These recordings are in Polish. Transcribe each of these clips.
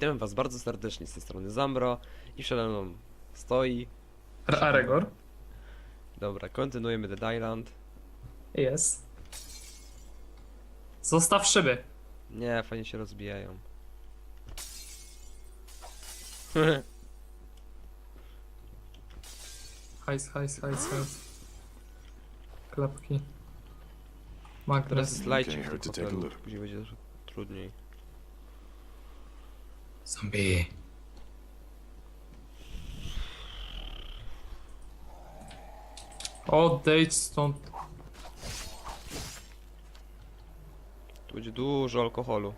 Witam was bardzo serdecznie z tej strony Zambro i przede mną stoi. Ar- Aregor? Dobra, kontynuujemy Dead Island. Jest. Zostaw szyby. Nie, fajnie się rozbijają. Hajs, hajs, hajs, hajs. Klapki. Teraz Magnes. jest lajcik Can't w hurt to tym później będzie trudniej. Zombie. Odejdź stąd. Tu będzie dużo alkoholu.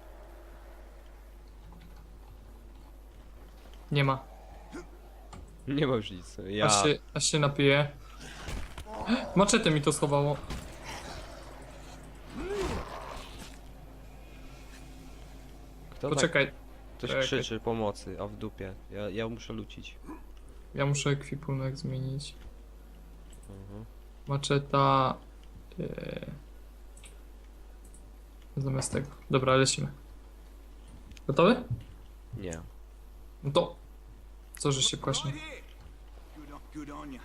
Nie ma. Nie ma już nic. Ja. Aż się, aż się napiję. Maczety mi to schowało. Kto tak Poczekaj, ktoś czekaj. krzyczy pomocy, a w dupie. Ja, ja muszę lucić. ja muszę ekwipunek zmienić. Mhm. Maczeta. Yy... Zamiast tego. Dobra, lecimy. Gotowy? Nie. No to. Co, że się kwaśnie? Right here. Good on, good on you.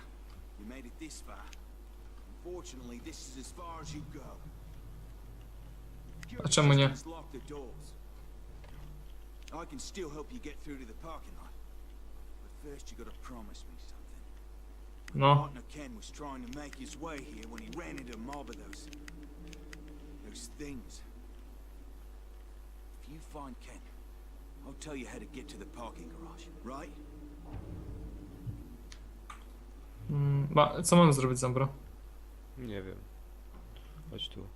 You made it this far. Unfortunately, this is as far as you go. A czemu nie? The doors. I can still help you get through to the parking lot. But first you gotta promise me something. No. Partner Ken was trying to make his way here when he ran into a mob of those... those things. If you find Ken, I'll tell you how to get to the parking garage, right? Mm, ma, co mam zrobić, Zambro? Nie wiem. Chodź tu.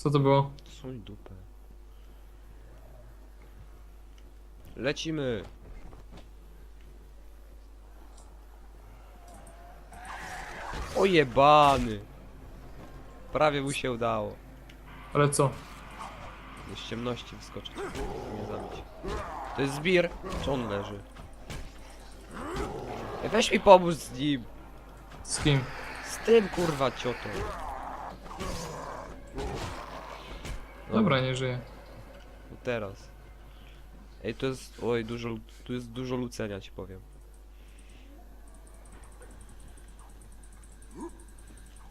Co to było? Są dupę. Lecimy. O jebany. Prawie mu się udało. Ale co? Z ciemności wyskoczyć. Nie zabić. To jest zbir. Czy on leży? Ej, Weź mi pomóż z nim. Z kim? Z tym kurwa ciotą. Dobra, nie żyje. Teraz. Ej, to jest. Oj, dużo. Tu jest dużo lucenia ci powiem.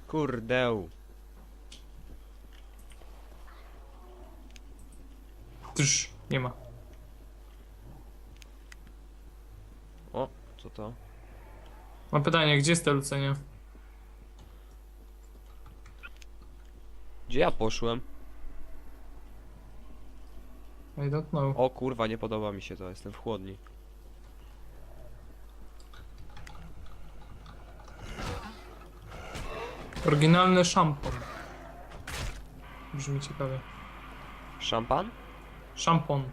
Kurdeł. Tyż, nie ma. O, co to? Mam pytanie, gdzie jest te lucenie? Gdzie ja poszłem? I don't know. O kurwa, nie podoba mi się to, jestem w chłodni. Oryginalny szampon. Brzmi ciekawie. Szampan? Szampon.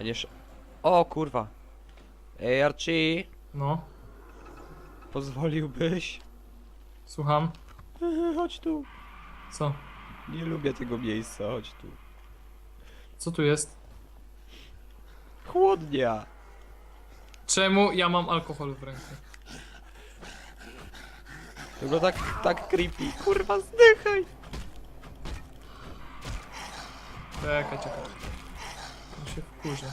A nie sz... O kurwa. Ej, Archie, No, pozwoliłbyś? słucham. Chodź tu. Co? Nie lubię tego miejsca, chodź tu. Co tu jest? Chłodnia. Czemu ja mam alkohol w ręku? Tylko tak, tak creepy. Kurwa, zdychaj. Czekaj, czekaj. To się wkurzę.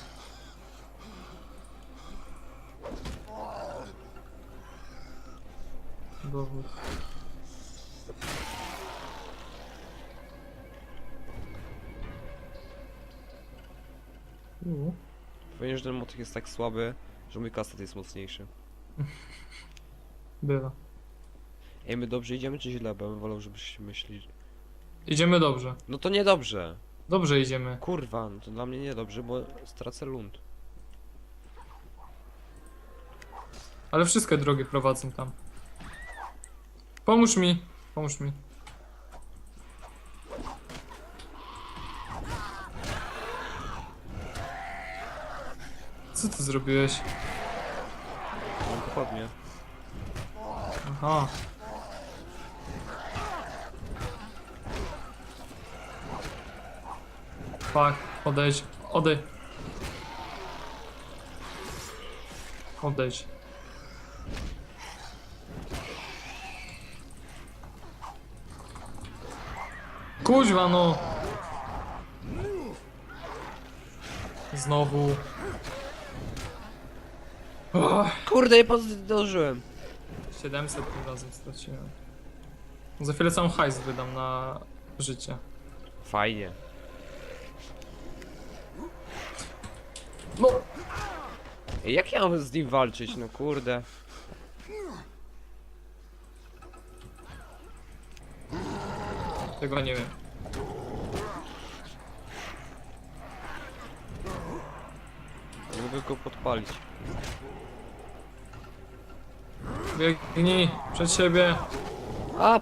Dowód. U, Powiem, że ten motyk jest tak słaby, że mój kastet jest mocniejszy. bywa. Ej, my dobrze idziemy czy źle? Bo ja bym wolał, żebyś myśli... Idziemy dobrze. No to niedobrze. Dobrze idziemy. Kurwa, no to dla mnie niedobrze, bo stracę lund. Ale wszystkie drogi prowadzą tam. Pomóż mi. Pomóż mi. co ty zrobiłeś? On to. Aha. Fuck, odejdź, odejdź. Odejdź. Kuźwa no! Znowu Kurde, nie podążyłem. 700 tym razem straciłem. Za chwilę całą hajs wydam na życie. Fajnie. No! Ej, Jak ja mam z nim walczyć, no kurde. Tego nie wiem. Nie mogę go podpalić. Biegnij przed siebie. A!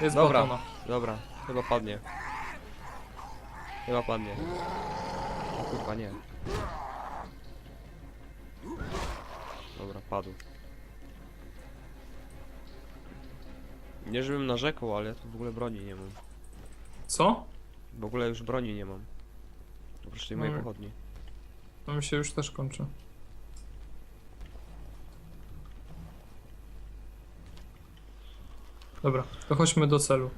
Jest Dobra. batona. Dobra, chyba padnie. Chyba padnie. O kurwa, nie. Dobra, padł. Nie żebym narzekał, ale ja tu w ogóle broni nie mam. Co? W ogóle już broni nie mam. Oprócz tej mojej Mm. pochodni. No mi się już też kończy. Dobra, to chodźmy do celu.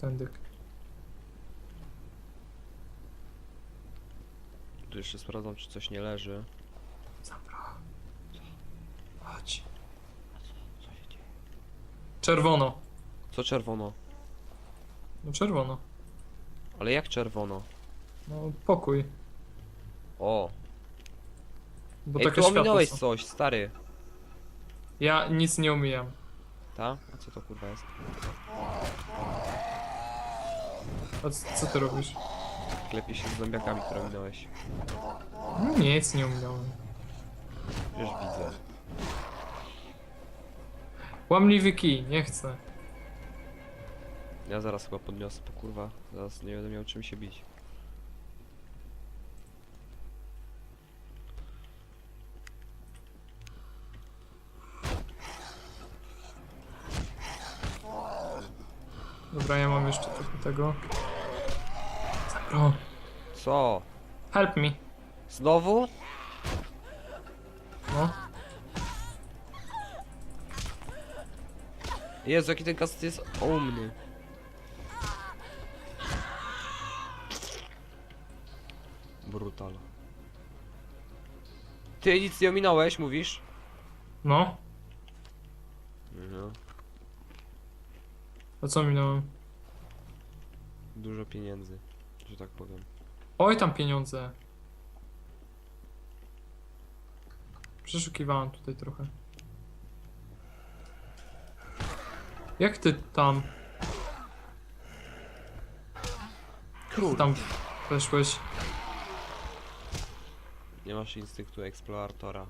Tędy. Tu jeszcze sprawdzam, czy coś nie leży. Zabra. Chodź. Co się dzieje? Czerwono. Co czerwono? No czerwono. Ale jak czerwono? No pokój. O! Bo Ej, takie tu światło ominąłeś są. coś, stary. Ja nic nie umijam. Ta? A co to kurwa jest? A c- co ty robisz? Klepie się z zombiakami, które minąłeś. Nic nie umijałem. Już widzę. Łamliwy kij, nie chcę. Ja zaraz chyba podniosę, bo kurwa, zaraz nie będę miał czym się bić. Dobra, ja mam jeszcze trochę tego. Zabro. Co? Help me. Znowu? No. Jezu, jaki ten kaset jest umny. Brutal. Ty nic nie ominąłeś, mówisz? No. No. A co minąłem? Dużo pieniędzy, że tak powiem. Oj, tam pieniądze. Przeszukiwałem tutaj trochę. Jak ty tam? Ty tam weszłeś? Nie masz instynktu eksploratora.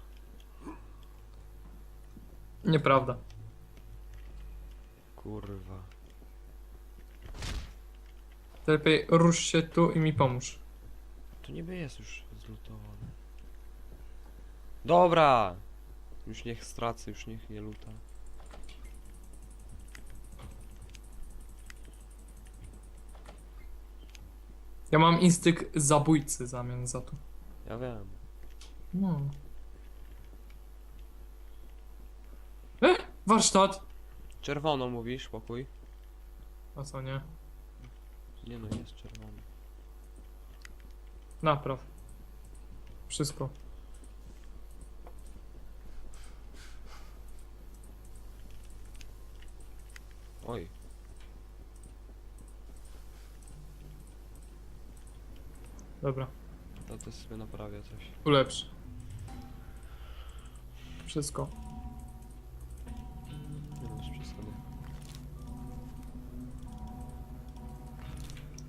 Nieprawda. Kurwa. Ty Lepiej rusz się tu i mi pomóż. To niby jest już zlutowane. Dobra! Już niech stracę, już niech nie luta. Ja mam instynkt zabójcy zamian za to. Ja wiem. No. E, warsztat! Czerwono mówisz, pokój? A co nie? Nie no, jest czerwony. Napraw. Wszystko. Oj. Dobra. To też sobie naprawia coś. Ulepsz. Wszystko.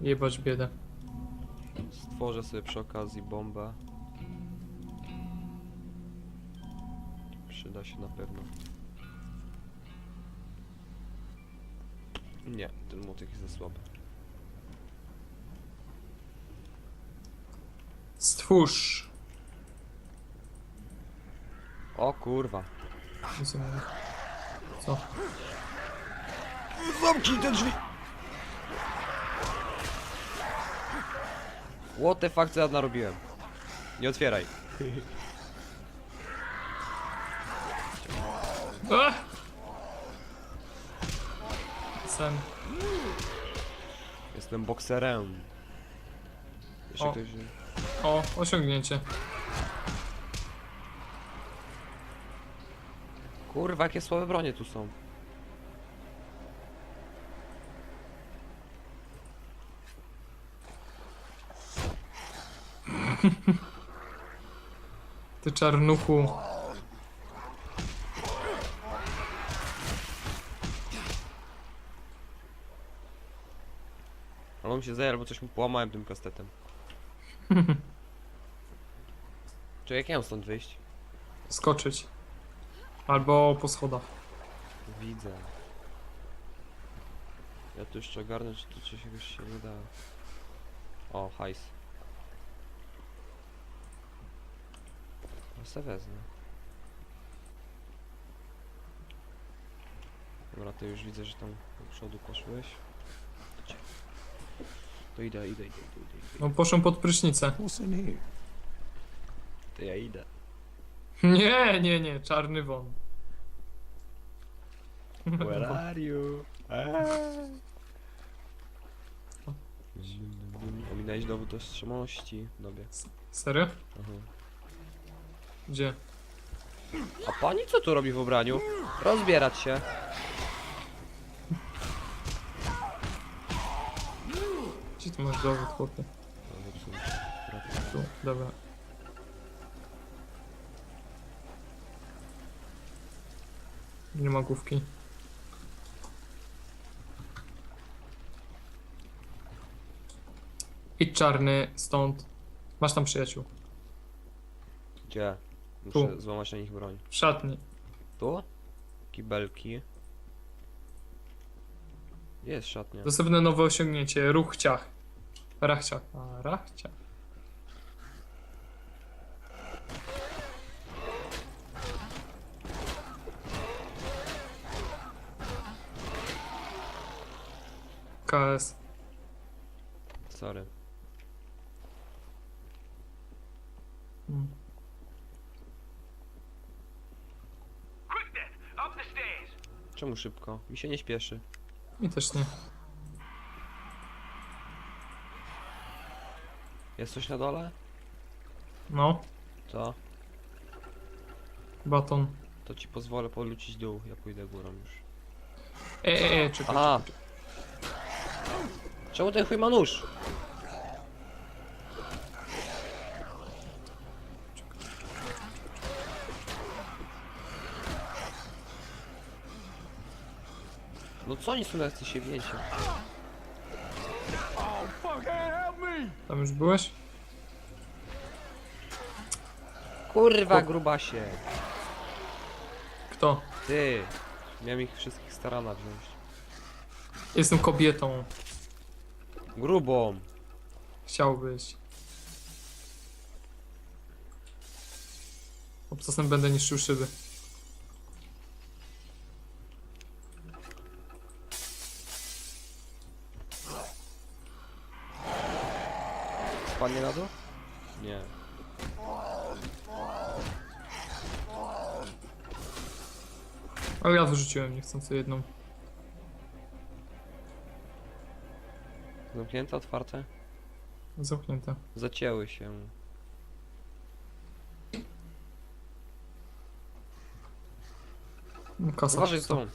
Jebać biedę. Stworzę sobie przy okazji bombę. Przyda się na pewno. Nie, ten młotek jest za słaby. Stwórz. O kurwa. Co? Zamknij te drzwi! What the fuck co ja narobiłem? Nie otwieraj. A! Jestem bokserem. Jeszcze O. ktoś... O, osiągnięcie. Kurwa, jakie słabe bronie tu są. Ty czarnuchu. Ale on się zdaje, albo coś mu połamałem tym kastetem. Czy jak ja mam stąd wyjść? Skoczyć. Albo po schodach. Widzę. Ja tu jeszcze ogarnę, czy tu czegoś się nie da. O, hajs. Ja se wezmę. Dobra, to już widzę, że tam do przodu poszłeś. To idę, idę, idę, idę, idę, idę. No poszłem pod prysznicę. What's in here? To ja idę. Nie, nie, nie, czarny won. Where are you? Ominąłeś dowód tożsamości. Dobra. Serio? Aha. Gdzie? A pani co tu robi w ubraniu? Rozbierać się. Gdzie ty masz dowód, chłopie? Tu, dobra. Nie ma główki. Idź czarny stąd. Masz tam przyjaciół. Gdzie? Muszę Tu. złamać na nich broń. W szatni. Tu? Kibelki. Jest szatnia. Dostępne nowe osiągnięcie. Ruch ciach. Rachciach. A, rachciach. KS. Sorry. Czemu szybko? Mi się nie śpieszy. Mi też nie. Jest coś na dole? No, To? baton. To ci pozwolę polucić dół. Ja pójdę górą już. E, e, e, czekaj. A! Czemu ten chuj ma nóż? No co oni są tacy się wiecie? Tam już byłeś? Kurwa grubasie! Kto? Ty! Miałem ich wszystkich starana wziąć. Jestem kobietą. Grubą! Chciałbyś. Obcasem będę niszczył szyby. Dół? Nie. Ale ja wyrzuciłem niechcący jedną. Zamknięte, otwarte? Zamknięte. Zacięły się. Kasa. Uważaj z tą.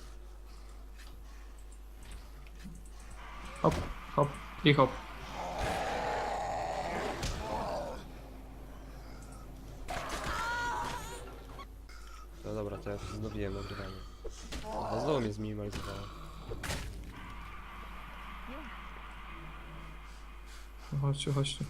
Hop, hop i hop. Dobra, to ja wznowiłem nagrywanie. A znowu mnie zminimalizowało. No Chodźcie, chodźcie.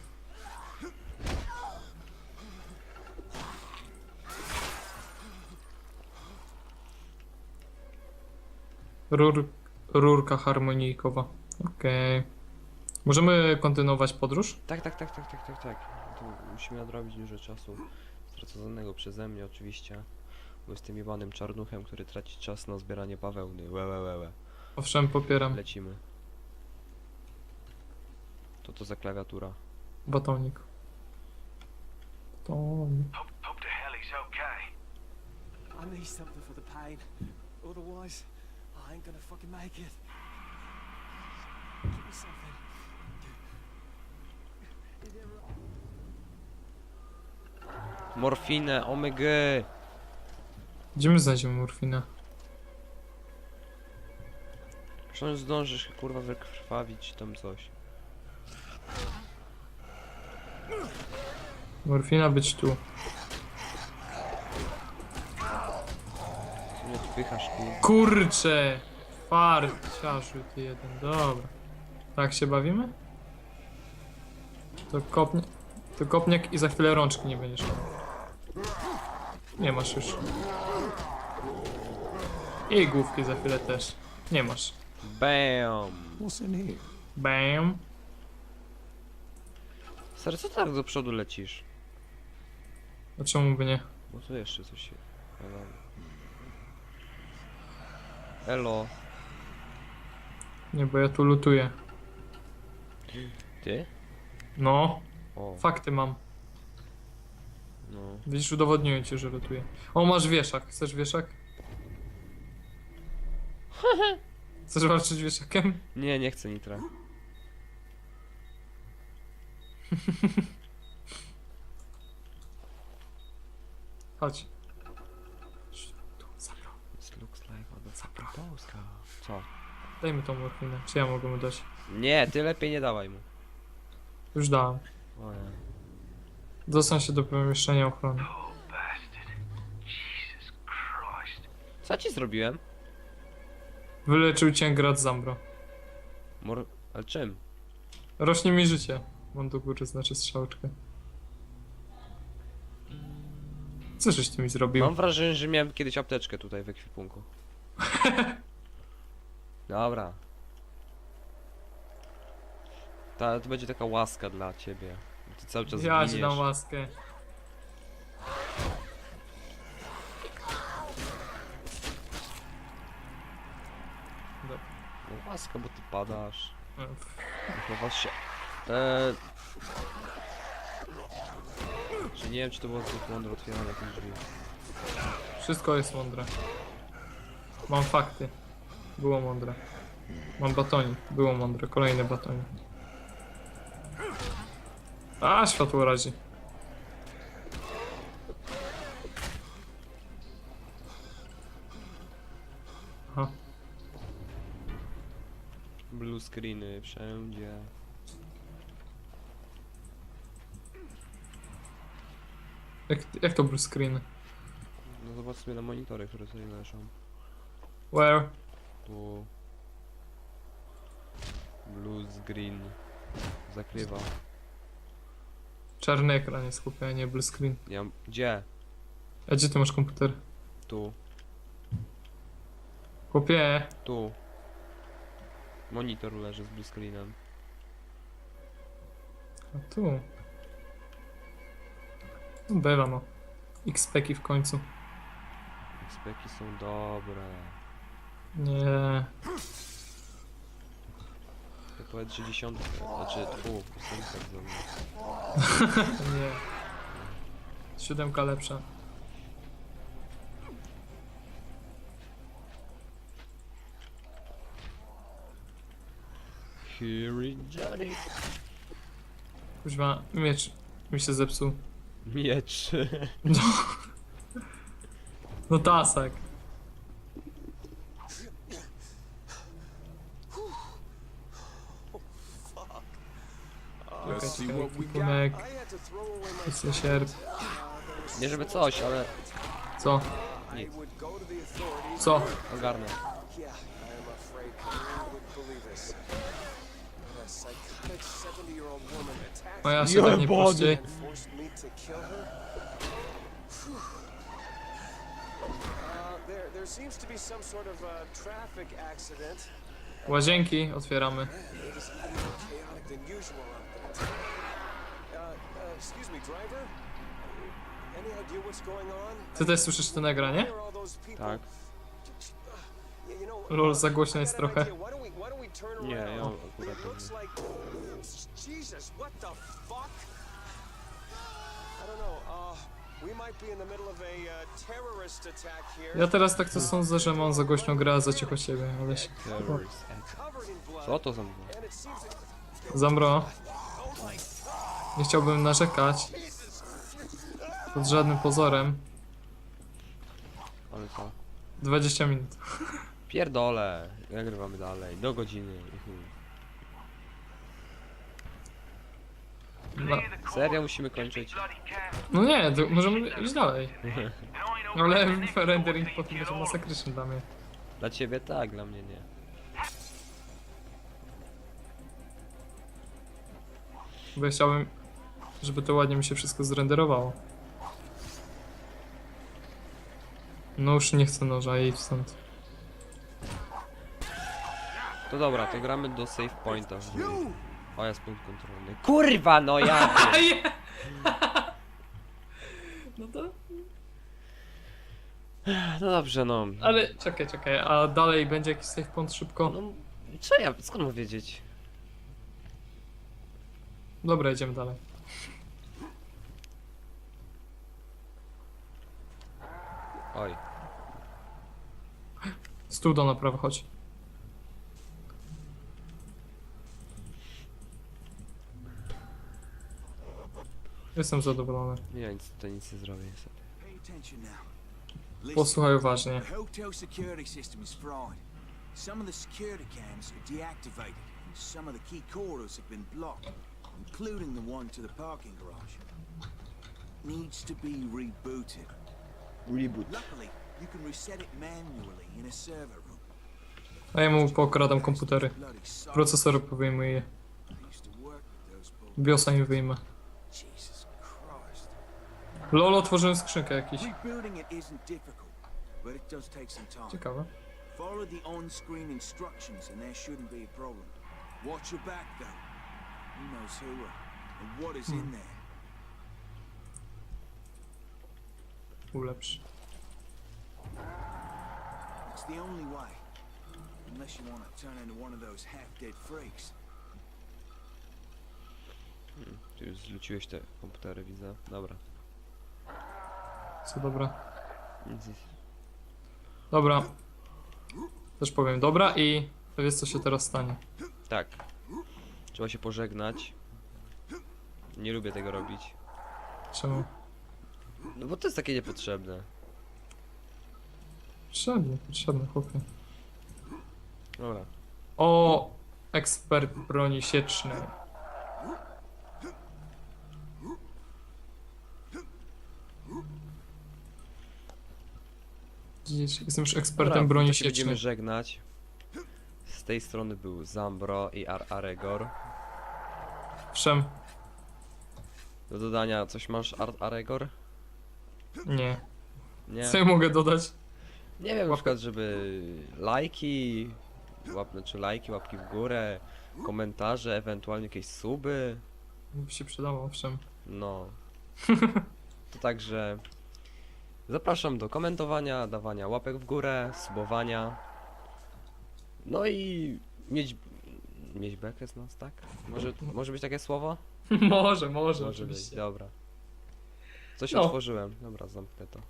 Rur, rurka harmonijkowa. Okej. Możemy kontynuować podróż? Tak, tak, tak, tak, tak, tak, tak. Tu musimy nadrobić dużo czasu. Straconego przeze mnie oczywiście. Bo jestem jebanym czarnuchem, który traci czas na zbieranie bawełny. Łe, łe, łe, łe. Owszem, popieram. Lecimy. To to za klawiatura. Batonik. Batonik. Hope to hell he's okay. I need something for the pain. Otherwise, I ain't gonna fucking make it. Morfinę, omega! Gdzie my znajdziemy morfinę? Przecież zdążysz się kurwa wykrwawić tam coś. Morfina być tu. Nie odpychasz kurwa. Kurcze! Farciarzu ty jeden, dobra. Tak się bawimy? To kopnie... To kopniak i za chwilę rączki nie będziesz miał. Nie masz już. I główki za chwilę też. Nie masz. BAM! What's in here? Bam. Stary, co tak do przodu lecisz? A czemu by nie? Bo tu jeszcze coś się... Elo. Elo. Nie, bo ja tu lutuję. Ty? No, O, fakty mam. No. Widzisz, udowodniłem ci, że lutuję. O, masz wieszak. Chcesz wieszak? Chcesz walczyć wieszakiem? Nie, nie chcę nitra. Chodź. Tu, zabrał. This looks like other Polska. Co? Dajmy tą morfinę. Czy ja mogę mu dać? Nie, ty lepiej nie dawaj mu. Już dałem. O nie. Dostań się do pomieszczenia ochrony. Co ci zrobiłem? Wyleczył cię grad Zambro. Mor... Ale czym? Rośnie mi życie. Mam do góry znaczy strzałeczkę. Co żeś ty mi zrobił? Mam wrażenie, że miałem kiedyś apteczkę tutaj w ekwipunku. Dobra. Ta, to będzie taka łaska dla ciebie. Ty cały czas Ja ci giniesz. dam łaskę. No łaska, bo ty padasz. Pff. Chyba się... Czy nie wiem, czy to było zbyt mądre otwieranie jakichś drzwi. Wszystko jest mądre. Mam fakty. Było mądre. Mam batonik. Było mądre. Kolejny batonik. A, światło razi. Aha. Blue screeny wszędzie. Jak, jak to blue screen? No zobacz sobie na monitory, które tutaj leżą. Where? Tu. Blue screen. Zakrywa. Czarny ekran jest chłopie, a nie blue screen. Ja... Gdzie? A gdzie ty masz komputer? Tu. Chłopie, Tu. Monitor leży z blue screenem. a tu. No, Bywa no. X-peki w końcu. Speki są dobre. Nie. Powiedz, że dziesiątka, znaczy tu, ósemka za mną. Nie. Siódemka lepsza. Here Johnny. Kuźwa, miecz mi się zepsuł. Miecz. No. No tasak. Jest sierp. Nie żeby coś, ale Co? nic. Co? Ogarnę. No one would believe this. But a psychotic 70-year-old woman attacked Moja me się tak nie traffic accident. Łazienki otwieramy. Ty też słyszysz to nagranie? Tak. Lol, za głośno jest trochę. Nie, ja akurat to looks nie. Uh, uh. Ja teraz tak to sądzę, że mam za głośno gra za cicho ciebie, ale się... Co to za seems that Zambro. Nie chciałbym narzekać. Pod żadnym pozorem. Ale co? 20 minut. Pierdolę. Nagrywamy dalej. Do godziny. Mhm. No, Serio musimy kończyć? No nie, to możemy iść dalej. I ain't Ale rendering potem będzie masakryczny dla mnie. Dla ciebie tak, dla mnie nie. Bo ja chciałbym, żeby to ładnie mi się wszystko zrenderowało. No już nie chcę noża, idź stąd. To dobra, to gramy do save pointa. O, jest punkt kontrolny. Kurwa, no ja! No to... No dobrze, no. Ale czekaj, czekaj, a dalej będzie jakiś save point szybko? No, co ja, skąd mam wiedzieć? Dobra, idziemy dalej. Oj, Stół do naprawy, chodź. Jestem zadowolony. nie, nic, to nic nie zrobię niestety. Pay attention now. Listen. Posłuchaj uważnie. The hotel security system is fried. Some of the security cams are deactivated, and some of the key corridors have been blocked, including the one to the parking garage. Needs to be rebooted. Reboot. Luckily, you can reset it manually in a server room. A ja mu pokradam komputery. Procesory powyjmuję. BIOSa im wyjmę. Jesus Christ. LOL, otworzyłem skrzynkę jakiś. Ciekawe. Follow the on-screen instructions and there shouldn't be a problem. Watch your back though. Who knows who and what is in there. Ulepsz. It's the only way. Unless you want to turn into one of those half-dead freaks. Ty już zluciłeś te komputery, widzę. Dobra. Co dobra. Nic, nic. Dobra. Też powiem dobra i wiesz co się teraz stanie. Tak. Trzeba się pożegnać. Nie lubię tego robić. Czemu? No bo to jest takie niepotrzebne. Potrzebny, potrzebny chłopie. Dobra. O! Ekspert broni siecznej. Widzisz, jestem już ekspertem Dobra, broni to się będziemy siecznej. żegnać. Z tej strony był Zambro i Ar Aregor. Wszem. Do dodania coś masz Ar Aregor? Nie. Nie. Co ja mogę dodać? Nie wiem, na przykład, żeby lajki, łap, znaczy lajki, łapki w górę, komentarze, ewentualnie jakieś suby. By się przydało, owszem. No. To także zapraszam do komentowania, dawania łapek w górę, subowania. No i mieć mieć bekę z nas, tak? Może, może być takie słowo? może, może, Może być, oczywiście. dobra. Coś No. otworzyłem. Dobra, zamknę to.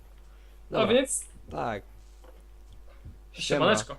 A więc, Tak. siemaneczko.